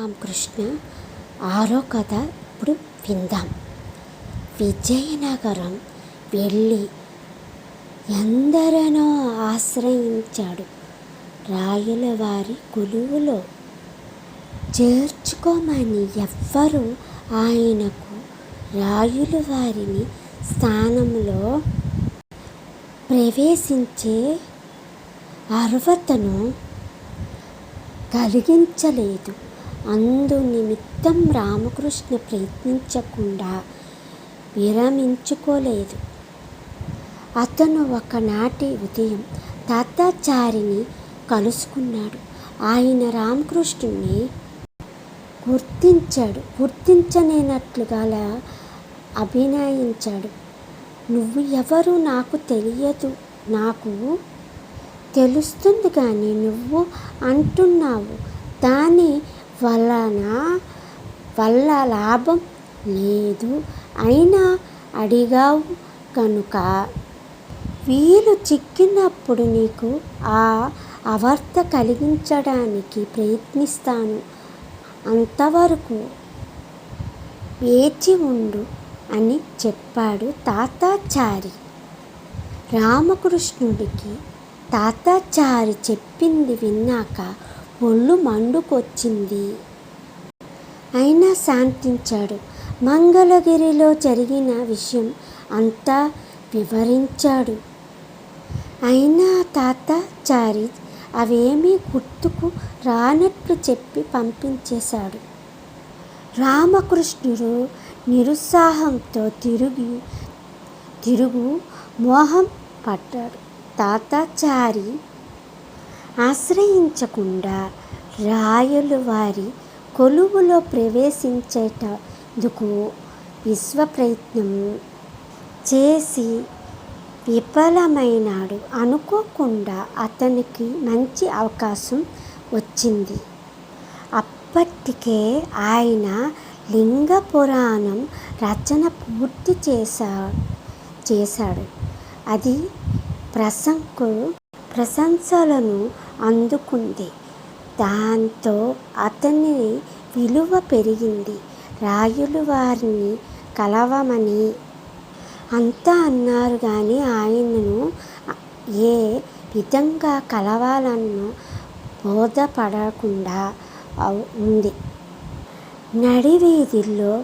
రామకృష్ణ ఆరో కథ ఇప్పుడు విందాం. విజయనగరం వెళ్ళి ఎందరనో ఆశ్రయించాడు రాయుల వారి కొలువులో. చేర్చుకోమని ఎవ్వరూ ఆయనకు రాయుల వారిని స్థానంలో ప్రవేశించే అర్హతను కలిగించలేదు. అందు నిమిత్తం రామకృష్ణ ప్రయత్నించకుండా విరమించుకోలేదు. అతను ఒకనాటి ఉదయం తాతాచారిని కలుసుకున్నాడు. ఆయన రామకృష్ణుని గుర్తించాడు. గుర్తించలేనట్లుగా అభినయించాడు. నువ్వు ఎవరు నాకు తెలియదు. నాకు తెలుస్తుంది కానీ నువ్వు అంటున్నావు. దాని వలన వల్ల లాభం లేదు. అయినా అడిగావు కనుక. వీలు చిక్కినప్పుడు నీకు ఆ అవర్త కలిగించడానికి ప్రయత్నిస్తాను. అంతవరకు వేచి ఉండు అని చెప్పాడు తాతాచారి. రామకృష్ణుడికి తాతాచారి చెప్పింది విన్నాక ఒళ్ళు మండుకొచ్చింది. అయినా శాంతించాడు. మంగళగిరిలో జరిగిన విషయం అంతా వివరించాడు. అయినా తాతాచారి అవేమీ గుర్తుకు రానట్లు చెప్పి పంపించేశాడు. రామకృష్ణుడు నిరుత్సాహంతో తిరిగి తిరుగు మోహం పడ్డాడు. తాతాచారి ఆశ్రయించకుండా రాయలు వారి కొలువులో ప్రవేశించేటందుకు విశ్వ ప్రయత్నం చేసి విఫలమైనాడు. అనుకోకుండా అతనికి మంచి అవకాశం వచ్చింది. అప్పటికే ఆయన లింగ పురాణం రచన పూర్తి చేశా చేశాడు. అది ప్రశంకు ప్రశంసలను అందుకుంది. దాంతో అతని విలువ పెరిగింది. రాయులు వారిని కలవమని అంతా అన్నారు కానీ ఆయనను ఏ విధంగా కలవాలన్న బోధపడకుండా ఉంది. నడివీధిలో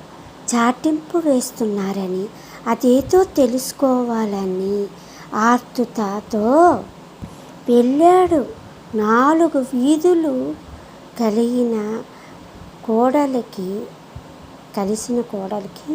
చాటింపు వేస్తున్నారని అదేదో తెలుసుకోవాలని ఆర్తుతతో వెళ్ళాడు. నాలుగు వీధులు కలిగిన కోడలికి కలిసిన కోడలికి